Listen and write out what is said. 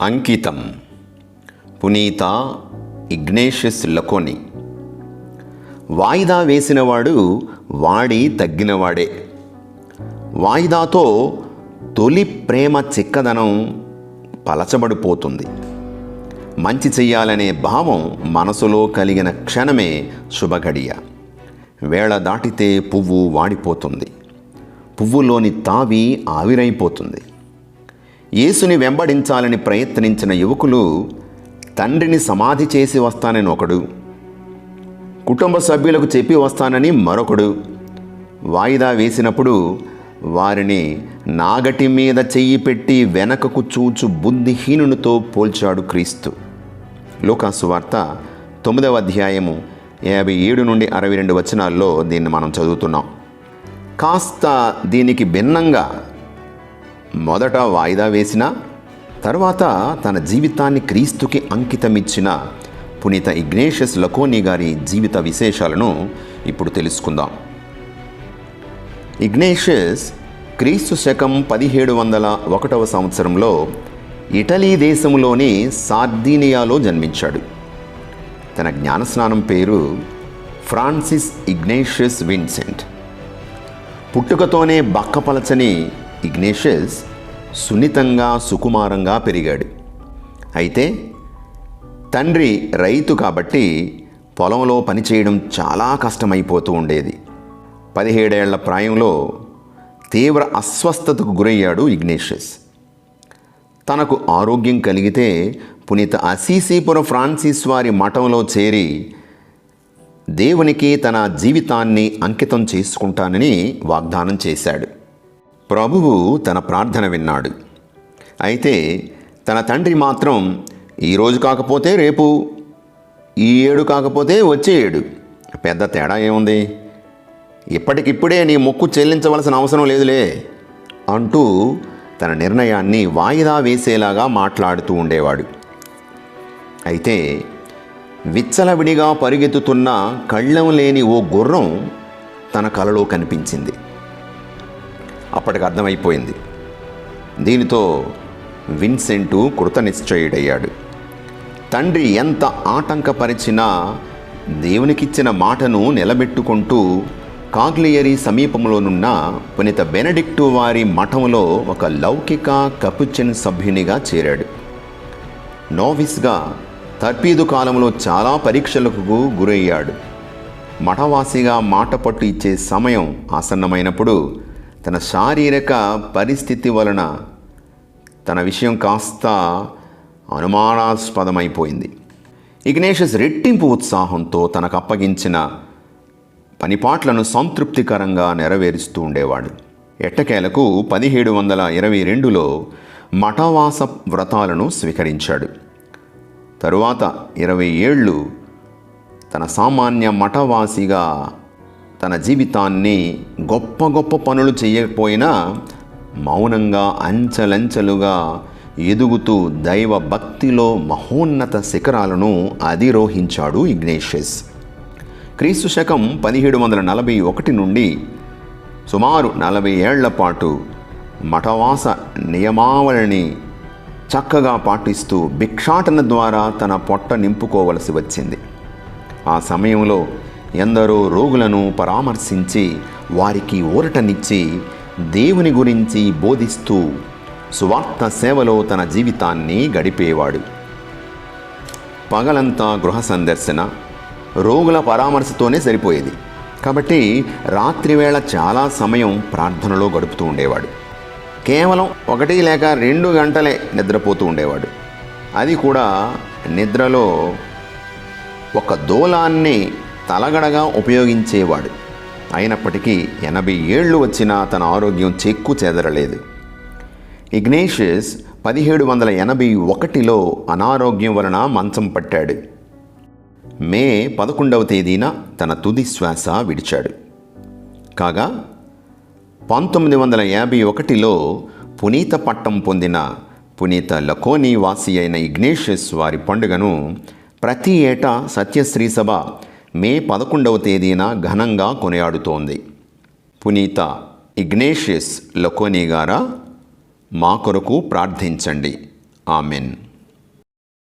అంకితం. పునీత ఇగ్నేషియస్ లకోని. వాయిదా వేసినవాడు వాడి తగ్గినవాడే. వాయిదాతో తొలి ప్రేమ చిక్కదనం పలచబడిపోతుంది. మంచి చెయ్యాలనే భావం మనసులో కలిగిన క్షణమే శుభగడియ. వేళ దాటితే పువ్వు వాడిపోతుంది. పువ్వులోని తావి ఆవిరైపోతుంది. యేసుని వెంబడించాలని ప్రయత్నించిన యువకులు తండ్రిని సమాధి చేసి వస్తానని ఒకడు కుటుంబ సభ్యులకు చెప్పి వస్తానని మరొకడు వాయిదా వేసినప్పుడు వారిని నాగటి మీద చెయ్యి పెట్టి వెనకకు చూచు బుద్ధిహీనునితో పోల్చాడు క్రీస్తు. లోకాసు వార్త తొమ్మిదవ అధ్యాయము యాభై ఏడు నుండి అరవై రెండు వచనాల్లో దీన్ని మనం చదువుతున్నాం. కాస్త దీనికి భిన్నంగా మొదట వాయిదా వేసిన తర్వాత తన జీవితాన్ని క్రీస్తుకి అంకితమిచ్చిన పునీత ఇగ్నేషియస్ లకోని గారి జీవిత విశేషాలను ఇప్పుడు తెలుసుకుందాం. ఇగ్నేషియస్ క్రీస్తు శకం పదిహేడు వందల ఒకటవ సంవత్సరంలో ఇటలీ దేశంలోని సార్దీనియాలో జన్మించాడు. తన జ్ఞానస్నానం పేరు ఫ్రాన్సిస్ ఇగ్నేషియస్ విన్సెంట్. పుట్టుకతోనే బక్కపలచని ఇగ్నేషియస్ సున్నితంగా సుకుమారంగా పెరిగాడు. అయితే తండ్రి రైతు కాబట్టి పొలంలో పనిచేయడం చాలా కష్టమైపోతూ ఉండేది. పదిహేడేళ్ళ ప్రాయంలో తీవ్ర అస్వస్థతకు గురయ్యాడు ఇగ్నేషియస్. తనకు ఆరోగ్యం కలిగితే పునీత అసీసీపుర ఫ్రాన్సిస్ వారి మఠంలో చేరి దేవునికి తన జీవితాన్ని అంకితం చేసుకుంటానని వాగ్దానం చేశాడు. ప్రభువు తన ప్రార్థన విన్నాడు. అయితే తన తండ్రి మాత్రం ఈరోజు కాకపోతే రేపు ఈ ఏడు కాకపోతే వచ్చే ఏడు. పెద్ద తేడా ఏముంది? ఇప్పటికిప్పుడే నీ మొక్కు చెల్లించవలసిన అవసరం లేదులే అంటూ తన నిర్ణయాన్ని వాయిదా వేసేలాగా మాట్లాడుతూ ఉండేవాడు. అయితే విచ్చలవిడిగా పరిగెత్తుతున్న కళ్ళం లేని ఓ గుర్రం తన కలలో కనిపించింది. అప్పటికి అర్థమైపోయింది. దీనితో విన్సెంటు కృతనిశ్చయుడయ్యాడు. తండ్రి ఎంత ఆటంకపరిచినా దేవునికిచ్చిన మాటను నిలబెట్టుకుంటూ కాగ్లియరీ సమీపంలోనున్న పునీత బెనడిక్టు వారి మఠంలో ఒక లౌకిక కపుచెన్ సభ్యునిగా చేరాడు. నోవిస్గా తర్పీదు కాలంలో చాలా పరీక్షలకు గురయ్యాడు. మఠవాసిగా మాట పట్టు ఇచ్చే సమయం ఆసన్నమైనప్పుడు తన శారీరక పరిస్థితి వలన తన విషయం కాస్త అనుమానాస్పదమైపోయింది. ఇగ్నేషియస్ రెట్టింపు ఉత్సాహంతో తనకు అప్పగించిన పనిపాట్లను సంతృప్తికరంగా నెరవేరుస్తూ ఉండేవాడు. ఎట్టకేలకు పదిహేడు వందల ఇరవై రెండులో మఠవాస వ్రతాలను స్వీకరించాడు. తరువాత ఇరవై ఏళ్ళు తన సామాన్య మఠవాసిగా తన జీవితాన్ని గొప్ప గొప్ప పనులు చేయకపోయినా మౌనంగా అంచెలంచెలుగా ఎదుగుతూ దైవ భక్తిలో మహోన్నత శిఖరాలను అధిరోహించాడు ఇగ్నేషియస్. క్రీస్తు శకం పదిహేడు వందల నలభై ఒకటి నుండి సుమారు నలభై ఏళ్ళ పాటు మఠవాస నియమావళిని చక్కగా పాటిస్తూ భిక్షాటన ద్వారా తన పొట్ట నింపుకోవలసి వచ్చింది. ఆ సమయంలో ఎందరో రోగులను పరామర్శించి వారికి ఊరటనిచ్చి దేవుని గురించి బోధిస్తూ సువార్త సేవలో తన జీవితాన్ని గడిపేవాడు. పగలంతా గృహ సందర్శన రోగుల పరామర్శతోనే సరిపోయేది. కాబట్టి రాత్రివేళ చాలా సమయం ప్రార్థనలో గడుపుతూ ఉండేవాడు. కేవలం ఒకటి లేక రెండు గంటలే నిద్రపోతూ ఉండేవాడు. అది కూడా నిద్రలో ఒక దూలాన్ని తలగడగా ఉపయోగించేవాడు. అయినప్పటికీ ఎనభై ఏళ్ళు వచ్చినా తన ఆరోగ్యం చెక్కు చెదరలేదు. ఇగ్నేషియస్ పదిహేడు వందల ఎనభై ఒకటిలో అనారోగ్యం వలన మంచం పట్టాడు. మే పదకొండవ తేదీన తన తుది శ్వాస విడిచాడు. కాగా పంతొమ్మిది వందల యాభై ఒకటిలో పునీత పట్టం పొందిన పునీత లకోని వాసి అయిన ఇగ్నేషియస్ వారి పండుగను ప్రతి ఏటా సత్యశ్రీ సభ మే పదకొండవ తేదీన ఘనంగా కొనియాడుతోంది. పునీత ఇగ్నేషియస్ లొకోనీ గారా మా కొరకు ప్రార్థించండి. ఆమెన్.